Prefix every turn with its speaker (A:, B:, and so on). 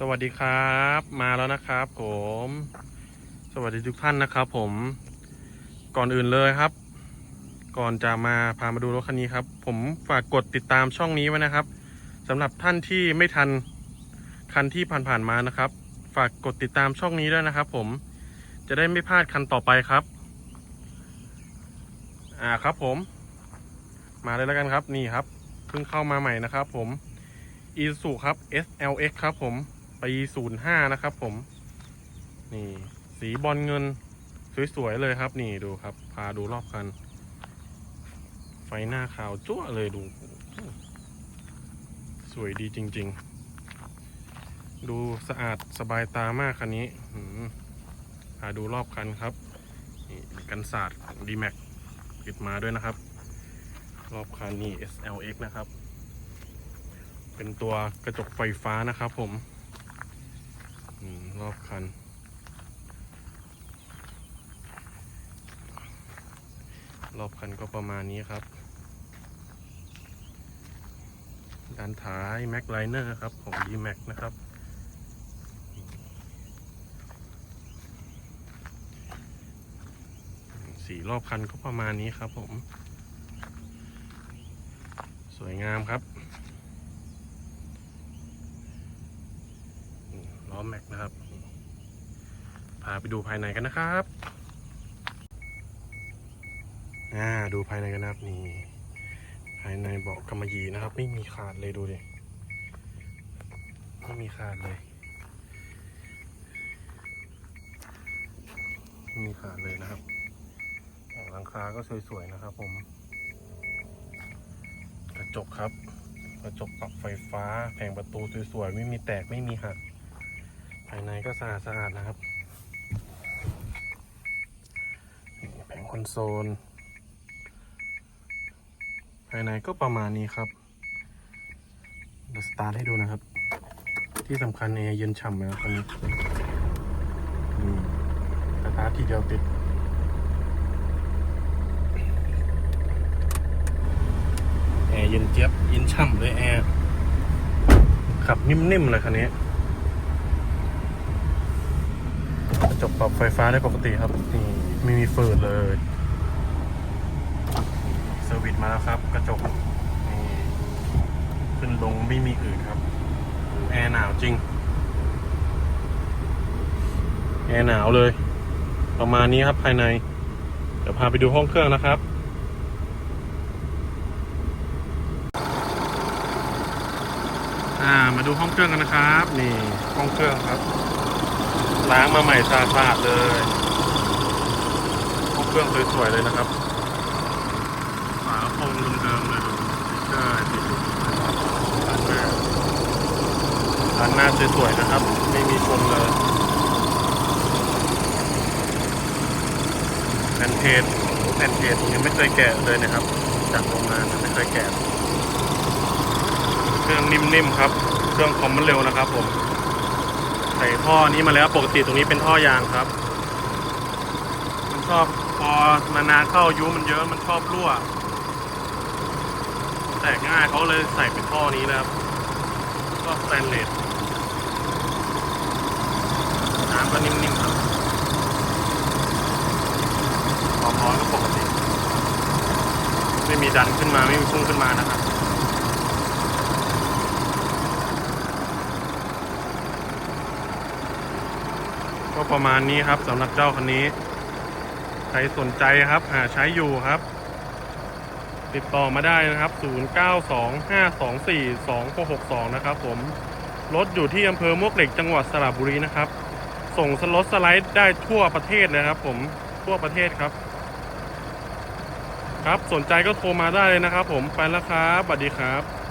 A: สวัสดีครับมาแล้วนะครับผม สวัสดีทุกท่านนะครับผมก่อนอื่นเลยครับ ก่อนจะมาพามาดูรถคันนี้ครับ ผมฝากกดติดตามช่องนี้ไว้นะครับสำหรับท่านที่ไม่ทันคันที่ผ่านๆมานะครับ ฝากกดติดตามช่องนี้ด้วยนะครับ ผมจะได้ไม่พลาดคันต่อไปครับ อ่าครับผม มาเลยแล้วกันครับนี่ครับเพิ่งเข้ามาใหม่นะครับ ผมอีสุครับ SLX ครับผม ปี05นะครับผม นี่สีบอลเงิน สวย ๆ เลยครับ นี่ดูครับ พาดูรอบคัน ไฟหน้าขาวจั่วเลยดู สวยดีจริง ๆ ดูสะอาดสบายตามากคันนี้พาดูรอบคันครับ นี่กันศาสตร์ของ D-Max ติดมาด้วยนะครับ รอบคันนี่ SLX นะครับ เป็นตัวกระจกไฟฟ้านะครับผม รอบคัน รอบคันก็ประมาณนี้ครับ ด้านท้าย Mac Liner ครับ ของ D-Max นะครับ สีรอบคันก็ประมาณนี้ครับผม สวยงามครับ ล้อ แม็กนะครับ พาไปดูภายในกันนะครับอ่าดูภายในกันนะครับนี่ภายในเบาะกำมะหยี่นะครับ ไม่มีขาดเลยดูดิไม่มีขาดเลยไม่มีขาดเลยนะครับหลังคาก็สวยๆนะครับผม กระจกครับ กระจกปรับไฟฟ้าแผงประตูสวยๆไม่มีแตกไม่มีหักายในก็สะอาดสะอาดนะครับแผงคอนโซล ภายในก็ประมาณนี้ครับเดี๋ยวสตาร์ทให้ดูนะครับ ที่สำคัญแอร์เย็นฉ่ำนะครับคันนี้สตาร์ททีเดียวติดแอร์เย็นเจี๊ยบเย็นฉ่ำเลยแอร์ขับนิ่มๆเลยคันนี้ กระ จกปรับไฟฟ้าได้ปกติครับนี่ไม่มีฝืดเลยเซอร์วิสมาแล้วครับ กระจกนี่ขึ้นลงไม่มีอื่นครับ แอร์หนาวจริง แอร์หนาวเลย ประมาณนี้ครับภายใน เดี๋ยวพาไปดูห้องเครื่องนะครับอ่ามาดูห้องเครื่องกันนะครับ นี่ห้องเครื่องครับ ล้างมาใหม่สะอาดเลยห้องเครื่องสวยๆเลยนะครับฝาโปรงเดิมๆเลยดูใช่ติดอยู่ด้านหน้าด้านหน้าสวยๆนะครับ ไม่มีชนเลยแผ่นเทสแผ่นเทสยังไม่เคยแกะเลยนะครับ จากโรงงานไม่เคยแกะ เครื่องนิ่มๆครับ เครื่องคอมมันเร็วนะครับผม ส่ท่อนี้มาแล้วปกติตรงนี้เป็นท่อยางครับ มันชอบพอนานๆเข้ายุมันเยอะมันชอบรั่ว แตกง่ายเขาเลยใส่เป็นท่อนี้นะครับก็สแตนเลสน้ำก็นิ่มๆครับความร้อนก็ปกติ ไม่มีดันขึ้นมาไม่มีพุ่งขึ้นมานะครับ ก็ประมาณนี้ครับสำหรับเจ้าคันนี้ ใครสนใจครับ หาใช้อยู่ครับ ติดต่อมาได้นะครับ 0925242662 นะครับผมรถอยู่ที่อำเภอมวกเหล็กจังหวัดสระบุรีนะครับ ส่งสล็อตสไลด์ได้ทั่วประเทศเลยครับ ผมทั่วประเทศครับ ครับสนใจก็โทรมาได้เลยนะครับ ผมไปแล้วครับสวัสดีครับ